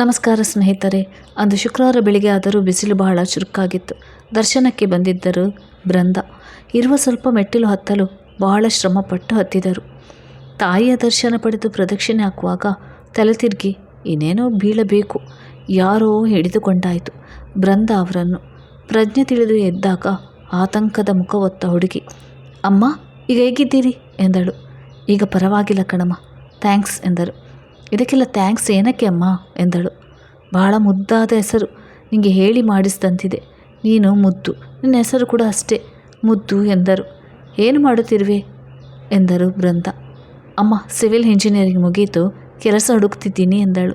ನಮಸ್ಕಾರ ಸ್ನೇಹಿತರೆ, ಅಂದು ಶುಕ್ರವಾರ ಬೆಳಿಗ್ಗೆ ಆದರೂ ಬಿಸಿಲು ಬಹಳ ಚುರುಕಾಗಿತ್ತು. ದರ್ಶನಕ್ಕೆ ಬಂದಿದ್ದರು ಬೃಂದ. ಇರುವ ಸ್ವಲ್ಪ ಮೆಟ್ಟಿಲು ಹತ್ತಲು ಬಹಳ ಶ್ರಮಪಟ್ಟು ಹತ್ತಿದರು. ತಾಯಿಯ ದರ್ಶನ ಪಡೆದು ಪ್ರದಕ್ಷಿಣೆ ಹಾಕುವಾಗ ತಲೆ ತಿರುಗಿ, ಇನ್ನೇನೋ ಬೀಳಬೇಕು. ಯಾರೋ ಹಿಡಿದುಕೊಂಡಾಯಿತು ಬೃಂದ ಅವರನ್ನು. ಪ್ರಜ್ಞೆ ತಿಳಿದು ಎದ್ದಾಗ ಆತಂಕದ ಮುಖ ಹೊತ್ತ ಹುಡುಗಿ, ಅಮ್ಮ, ಈಗ ಹೇಗಿದ್ದೀರಿ? ಎಂದಳು. ಈಗ ಪರವಾಗಿಲ್ಲ ಕಣಮ್ಮ, ಥ್ಯಾಂಕ್ಸ್ ಎಂದರು. ಇದಕ್ಕೆಲ್ಲ ಥ್ಯಾಂಕ್ಸ್ ಏನಕ್ಕೆ ಅಮ್ಮ? ಎಂದಳು. ಭಾಳ ಮುದ್ದಾದ ಹೆಸರು. ನಿಮಗೆ ಹೇಳಿ ಮಾಡಿಸಿದಂತಿದೆ. ನೀನು ಮುದ್ದು. ನಿನ್ನ ಹೆಸರು ಕೂಡ ಅಷ್ಟೇ. ಮುದ್ದು ಎಂದರು. ಏನು ಮಾಡುತ್ತಿರುವೆ? ಎಂದರು ಬೃಂದ ಅಮ್ಮ ಸಿವಿಲ್ ಇಂಜಿನಿಯರಿಂಗ್ ಮುಗೀತು. ಕೆಲಸ ಹುಡುಕ್ತಿದ್ದೀನಿ ಎಂದಳು.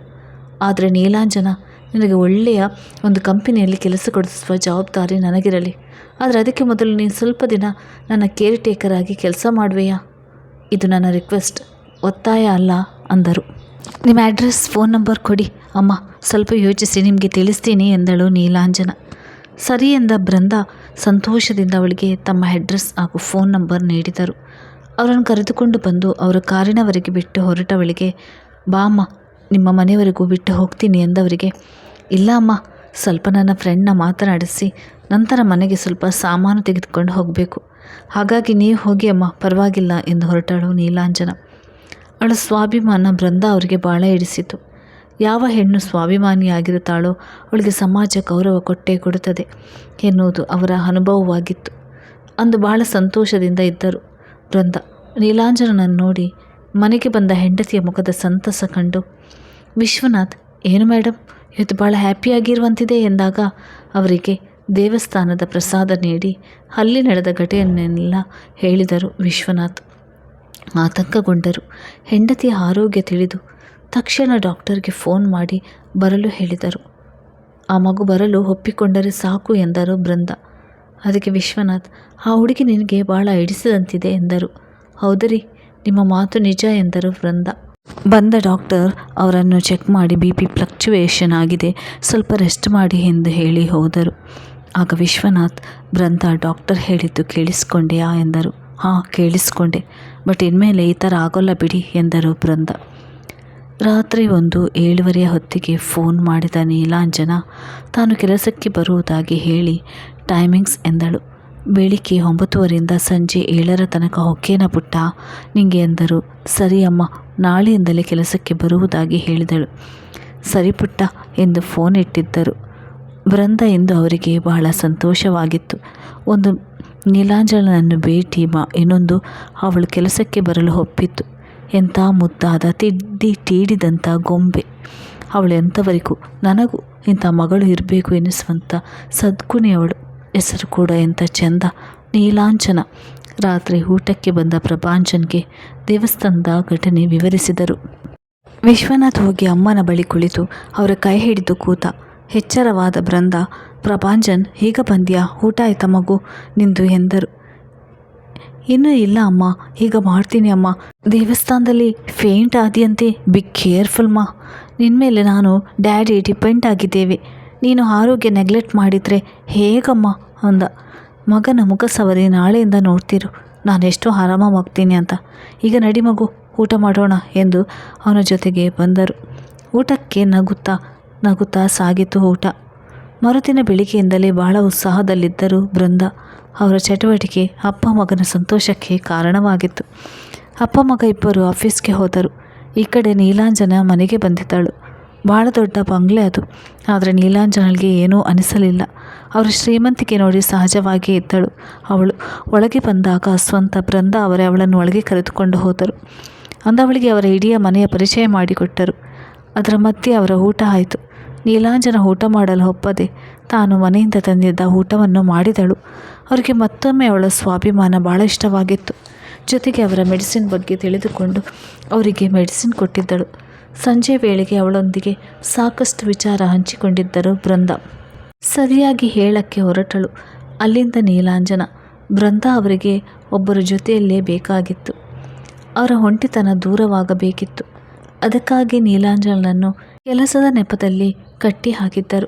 ಆದರೆ ನೀಲಾಂಜನ, ನಿನಗೆ ಒಳ್ಳೆಯ ಒಂದು ಕಂಪನಿಯಲ್ಲಿ ಕೆಲಸ ಕೊಡಿಸುವ ಜವಾಬ್ದಾರಿ ನನಗಿರಲಿ. ಆದರೆ ಅದಕ್ಕೆ ಮೊದಲು ನೀನು ಸ್ವಲ್ಪ ದಿನ ನನ್ನ ಕೇರ್ ಟೇಕರ್ ಆಗಿ ಕೆಲಸ ಮಾಡುವೆಯಾ? ಇದು ನನ್ನ ರಿಕ್ವೆಸ್ಟ್ ಒತ್ತಾಯ ಅಲ್ಲ, ಅಂದರು. ನಿಮ್ಮ ಅಡ್ರೆಸ್ ಫೋನ್ ನಂಬರ್ ಕೊಡಿ. ಅಮ್ಮ, ಸ್ವಲ್ಪ ಯೋಚಿಸಿ, ನಿಮಗೆ ತಿಳಿಸ್ತೀನಿ ಎಂದಳು ನೀಲಾಂಜನ. ಸರಿ ಎಂದ ಬೃಂದ ಸಂತೋಷದಿಂದ ಅವಳಿಗೆ ತಮ್ಮ ಅಡ್ರೆಸ್ ಹಾಗೂ ಫೋನ್ ನಂಬರ್ ನೀಡಿದರು. ಅವರನ್ನು ಕರೆದುಕೊಂಡು ಬಂದು ಅವರ ಕಾರಿನವರೆಗೆ ಬಿಟ್ಟು ಹೊರಟವಳಿಗೆ, ಬಾ ಅಮ್ಮ, ನಿಮ್ಮ ಮನೆಯವರೆಗೂ ಬಿಟ್ಟು ಹೋಗ್ತೀನಿ ಎಂದವರಿಗೆ, ಇಲ್ಲ ಅಮ್ಮ, ಸ್ವಲ್ಪ ನನ್ನ ಫ್ರೆಂಡ್ನ ಮಾತನಾಡಿಸಿ, ನಂತರ ಮನೆಗೆ ಸ್ವಲ್ಪ ಸಾಮಾನು ತೆಗೆದುಕೊಂಡು ಹೋಗಬೇಕು. ಹಾಗಾಗಿ ನೀವು ಹೋಗಿ ಅಮ್ಮ, ಪರವಾಗಿಲ್ಲ ಎಂದು ಹೊರಟಳು ನೀಲಾಂಜನ. ಅವಳ ಸ್ವಾಭಿಮಾನ ಬೃಂದ ಅವರಿಗೆ ಭಾಳ ಹಿಡಿಸಿತು. ಯಾವ ಹೆಣ್ಣು ಸ್ವಾಭಿಮಾನಿಯಾಗಿರುತ್ತಾಳೋ ಅವಳಿಗೆ ಸಮಾಜ ಗೌರವ ಕೊಟ್ಟೇ ಕೊಡುತ್ತದೆ ಎನ್ನುವುದು ಅವರ ಅನುಭವವಾಗಿತ್ತು. ಅಂದು ಬಹಳ ಸಂತೋಷದಿಂದ ಇದ್ದರು ಬೃಂದ ನೀಲಾಂಜನನ್ನು ನೋಡಿ ಮನೆಗೆ ಬಂದ ಹೆಂಡತಿಯ ಮುಖದ ಸಂತಸ ಕಂಡು, ವಿಶ್ವನಾಥ್, ಏನು ಮೇಡಮ್ ಇವತ್ತು ಭಾಳ ಹ್ಯಾಪಿಯಾಗಿರುವಂತಿದೆ ಎಂದಾಗ ಅವರಿಗೆ ದೇವಸ್ಥಾನದ ಪ್ರಸಾದ ನೀಡಿ, ಅಲ್ಲಿ ನಡೆದ ಘಟನೆಯನ್ನೆಲ್ಲ ಹೇಳಿದರು ವಿಶ್ವನಾಥ್. ಆತಂಕಗೊಂಡರು. ಹೆಂಡತಿಯ ಆರೋಗ್ಯ ತಿಳಿದು ತಕ್ಷಣ ಡಾಕ್ಟರ್ಗೆ ಫೋನ್ ಮಾಡಿ ಬರಲು ಹೇಳಿದರು. ಆ ಮಗು ಬರಲು ಒಪ್ಪಿಕೊಂಡರೆ ಸಾಕು ಎಂದರು ಬೃಂದ. ಅದಕ್ಕೆ ವಿಶ್ವನಾಥ್, ಆ ಹುಡುಗಿ ನಿನಗೆ ಭಾಳ ಹಿಡಿಸದಂತಿದೆ ಎಂದರು. ಹೌದರಿ, ನಿಮ್ಮ ಮಾತು ನಿಜ ಎಂದರು ಬೃಂದ. ಬಂದ ಡಾಕ್ಟರ್ ಅವರನ್ನು ಚೆಕ್ ಮಾಡಿ ಬಿ ಪಿ ಫ್ಲಕ್ಚುವೇಷನ್ ಆಗಿದೆ, ಸ್ವಲ್ಪ ರೆಸ್ಟ್ ಮಾಡಿ ಎಂದು ಹೇಳಿ ಹೋದರು. ಆಗ ವಿಶ್ವನಾಥ್, ಬೃಂದ ಡಾಕ್ಟರ್ ಹೇಳಿದ್ದು ಕೇಳಿಸ್ಕೊಂಡೆಯಾ ಎಂದರು. ಹಾಂ, ಕೇಳಿಸ್ಕೊಂಡೆ. ಬಟ್ ಇನ್ಮೇಲೆ ಈ ಥರ ಆಗೋಲ್ಲ ಬಿಡಿ ಎಂದರು ಬೃಂದ ರಾತ್ರಿ ಒಂದು ಏಳುವರೆಯ ಹೊತ್ತಿಗೆ ಫೋನ್ ಮಾಡಿದ ನೀಲಾಂಜನ ತಾನು ಕೆಲಸಕ್ಕೆ ಬರುವುದಾಗಿ ಹೇಳಿ ಟೈಮಿಂಗ್ಸ್ ಎಂದಳು. ಬೆಳಿಗ್ಗೆ ಒಂಬತ್ತುವರೆಯಿಂದ ಸಂಜೆ ಏಳರ ತನಕ ಹೊಕ್ಕೇನ ಪುಟ್ಟ? ನಿಂಗೆ ಎಂದರು. ಸರಿ ಅಮ್ಮ, ನಾಳೆಯಿಂದಲೇ ಕೆಲಸಕ್ಕೆ ಬರುವುದಾಗಿ ಹೇಳಿದಳು. ಸರಿ ಪುಟ್ಟ ಎಂದು ಫೋನ್ ಇಟ್ಟಿದ್ದರು. ಬೃಂದ ಎಂದು ಅವರಿಗೆ ಬಹಳ ಸಂತೋಷವಾಗಿತ್ತು. ಒಂದು ನೀಲಾಂಜನನ್ನು ಭೇಟಿ ಮಾ, ಇನ್ನೊಂದು ಅವಳು ಕೆಲಸಕ್ಕೆ ಬರಲು ಒಪ್ಪಿತ್ತು ಎಂಥ ಮುದ್ದಾದ ತಿಡ್ಡಿ ತೀಡಿದಂಥ ಗೊಂಬೆ. ಅವಳು ಎಂಥವರಿಗೂ, ನನಗೂ ಇಂಥ ಮಗಳು ಇರಬೇಕು ಎನಿಸುವಂಥ ಸದ್ಗುಣಿಯವಳು. ಹೆಸರು ಕೂಡ ಎಂಥ ಚೆಂದ. ನೀಲಾಂಚನ ರಾತ್ರಿ ಊಟಕ್ಕೆ ಬಂದ ಪ್ರಭಾಂಜನ್ಗೆ ದೇವಸ್ಥಾನದ ಘಟನೆ ವಿವರಿಸಿದರು. ವಿಶ್ವನಾಥ್ ಹೋಗಿ ಅಮ್ಮನ ಬಳಿ ಕುಳಿತು ಅವರ ಕೈ ಹಿಡಿದು ಕೂತ, ಎಚ್ಚರವಾದ ಬೃಂದ ಪ್ರಭಾಂಜನ್ ಈಗ ಬಂದ್ಯಾ? ಊಟ ಆಯ್ತಾ ಮಗು? ನಿಂದು ಎಂದರು. ಇನ್ನೂ ಇಲ್ಲ ಅಮ್ಮ ಈಗ ಮಾಡ್ತೀನಿ ಅಮ್ಮ. ದೇವಸ್ಥಾನದಲ್ಲಿ ಫೇಂಟ್ ಆದಿಯಂತೆ, ಬಿ ಮಾ. ನಿನ್ನ ಮೇಲೆ ನಾನು ಡ್ಯಾಡಿ ಡಿಪೆಂಡ್ ಆಗಿದ್ದೇವೆ. ನೀನು ಆರೋಗ್ಯ ನೆಗ್ಲೆಕ್ಟ್ ಮಾಡಿದರೆ ಹೇಗಮ್ಮ? ಅಂದ. ಮಗನ ಮುಖ ಸವರಿ ನಾಳೆಯಿಂದ ನೋಡ್ತಿರು. ನಾನು ಎಷ್ಟು ಆರಾಮವಾಗ್ತೀನಿ ಅಂತ. ಈಗ ನಡಿ ಮಗು, ಊಟ ಮಾಡೋಣ ಎಂದು ಅವನ ಜೊತೆಗೆ ಬಂದರು. ಊಟಕ್ಕೆ ನಗುತ್ತಾ ನಗುತ್ತಾ ಸಾಗಿತು ಊಟ. ಮರುದಿನ ಬೆಳಿಗ್ಗೆಯಿಂದಲೇ ಬಹಳ ಉತ್ಸಾಹದಲ್ಲಿದ್ದರು ಬೃಂದ ಅವರ ಚಟುವಟಿಕೆ ಅಪ್ಪ ಮಗನ ಸಂತೋಷಕ್ಕೆ ಕಾರಣವಾಗಿತ್ತು. ಅಪ್ಪ ಮಗ ಇಬ್ಬರು ಆಫೀಸ್ಗೆ ಹೋದರು. ಈ ಕಡೆ ನೀಲಾಂಜನ ಮನೆಗೆ ಬಂದಿದ್ದಳು. ಭಾಳ ದೊಡ್ಡ ಬಂಗ್ಲೆ ಅದು. ಆದರೆ ನೀಲಾಂಜನಳಿಗೆ ಏನೂ ಅನಿಸಲಿಲ್ಲ. ಅವರು ಶ್ರೀಮಂತಿಕೆ ನೋಡಿ ಸಹಜವಾಗಿ ಇದ್ದಳು ಅವಳು. ಒಳಗೆ ಬಂದಾಗ ಸ್ವಂತ ಬೃಂದ ಅವರೇ ಅವಳನ್ನು ಒಳಗೆ ಕರೆದುಕೊಂಡು ಹೋದರು. ಅಂದವಳಿಗೆ ಅವರ ಇಡೀ ಮನೆಯ ಪರಿಚಯ ಮಾಡಿಕೊಟ್ಟರು. ಅದರ ಮಧ್ಯೆ ಅವರ ಊಟ ಆಯಿತು. ನೀಲಾಂಜನ ಊಟ ಮಾಡಲು ಒಪ್ಪದೆ ತಾನು ಮನೆಯಿಂದ ತಂದಿದ್ದ ಊಟವನ್ನು ಮಾಡಿದಳು. ಅವರಿಗೆ ಮತ್ತೊಮ್ಮೆ ಅವಳ ಸ್ವಾಭಿಮಾನ ಭಾಳ ಇಷ್ಟವಾಗಿತ್ತು. ಜೊತೆಗೆ ಅವರ ಮೆಡಿಸಿನ್ ಬಗ್ಗೆ ತಿಳಿದುಕೊಂಡು ಅವರಿಗೆ ಮೆಡಿಸಿನ್ ಕೊಟ್ಟಿದ್ದಳು. ಸಂಜೆ ವೇಳೆಗೆ ಅವಳೊಂದಿಗೆ ಸಾಕಷ್ಟು ವಿಚಾರ ಹಂಚಿಕೊಂಡಿದ್ದರು ಬೃಂದ ಸರಿಯಾಗಿ ಹೇಳಕ್ಕೆ ಹೊರಟಳು. ಅಲ್ಲಿಂದ ನೀಲಾಂಜನ ಬೃಂದ ಅವರಿಗೆ ಒಬ್ಬರ ಜೊತೆಯಲ್ಲೇ ಬೇಕಾಗಿತ್ತು. ಅವರ ಹೊಂಟಿತನ ದೂರವಾಗಬೇಕಿತ್ತು. ಅದಕ್ಕಾಗಿ ನೀಲಾಂಜನನ್ನು ಕೆಲಸದ ನೆಪದಲ್ಲಿ ಕಟ್ಟಿ ಹಾಕಿದ್ದರು.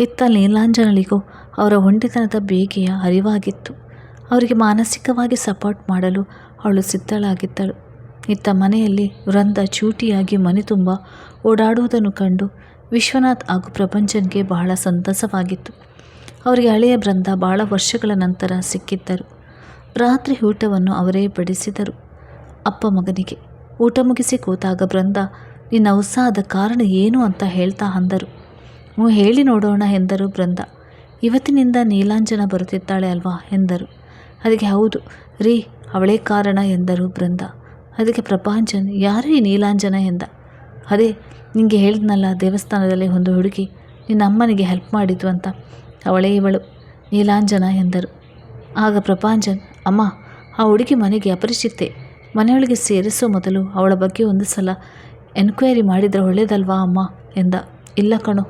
ಇತ್ತ ನೀಲಾಂಜನಳಿಗೂ ಅವರ ಒಂಟಿತನದ ಬೇಗೆಯ ಅರಿವಾಗಿತ್ತು. ಅವರಿಗೆ ಮಾನಸಿಕವಾಗಿ ಸಪೋರ್ಟ್ ಮಾಡಲು ಅವಳು ಸಿದ್ಧಳಾಗಿದ್ದಳು. ಇತ್ತ ಮನೆಯಲ್ಲಿ ವೃಂದ ಚೂಟಿಯಾಗಿ ಮನೆ ತುಂಬ ಓಡಾಡುವುದನ್ನು ಕಂಡು ವಿಶ್ವನಾಥ್ ಹಾಗೂ ಪ್ರಪಂಚನ್ಗೆ ಬಹಳ ಸಂತಸವಾಗಿತ್ತು. ಅವರಿಗೆ ಹಳೆಯ ಬೃಂದ ಬಹಳ ವರ್ಷಗಳ ನಂತರ ಸಿಕ್ಕಿದ್ದರು. ರಾತ್ರಿ ಊಟವನ್ನು ಅವರೇ ಬಡಿಸಿದರು. ಅಪ್ಪ ಮಗನಿಗೆ, ಊಟ ಮುಗಿಸಿ ಕೂತಾಗ ಬೃಂದ ನಿನ್ನ ಉತ್ಸಾಹದ ಕಾರಣ ಏನು ಅಂತ ಹೇಳ್ತಾ ಅಂದರು. ಹ್ಞೂ ಹೇಳಿ ನೋಡೋಣ ಎಂದರು ಬೃಂದ ಇವತ್ತಿನಿಂದ ನೀಲಾಂಜನ ಬರುತ್ತಿದ್ದಾಳೆ ಅಲ್ವಾ ಎಂದರು. ಅದಕ್ಕೆ ಹೌದು, ರೀ, ಅವಳೇ ಕಾರಣ ಎಂದರು ಬೃಂದ ಅದಕ್ಕೆ ಪ್ರಪಾಂಜನ್ ಯಾರು ಈ ನೀಲಾಂಜನ ಎಂದ. ಅದೇ ನಿಮಗೆ ಹೇಳಿದ್ನಲ್ಲ ದೇವಸ್ಥಾನದಲ್ಲಿ ಒಂದು ಹುಡುಗಿ, ನಿನ್ನ ಅಮ್ಮನಿಗೆ ಹೆಲ್ಪ್ ಮಾಡಿದ್ದು ಅಂತ. ಅವಳೇ ಇವಳು, ನೀಲಾಂಜನ ಎಂದರು. ಆಗ ಪ್ರಪಾಂಜನ್ ಅಮ್ಮ, ಆ ಹುಡುಗಿ ಮನೆಗೆ ಅಪರಿಚಿತೆ. ಮನೆಯೊಳಗೆ ಸೇರಿಸೋ ಮೊದಲು ಅವಳ ಬಗ್ಗೆ ಒಂದು ಸಲ ಎನ್ಕ್ವೈರಿ ಮಾಡಿದರೆ ಒಳ್ಳೇದಲ್ವಾ ಅಮ್ಮ ಎಂದ. ಇಲ್ಲ ಕಣೋ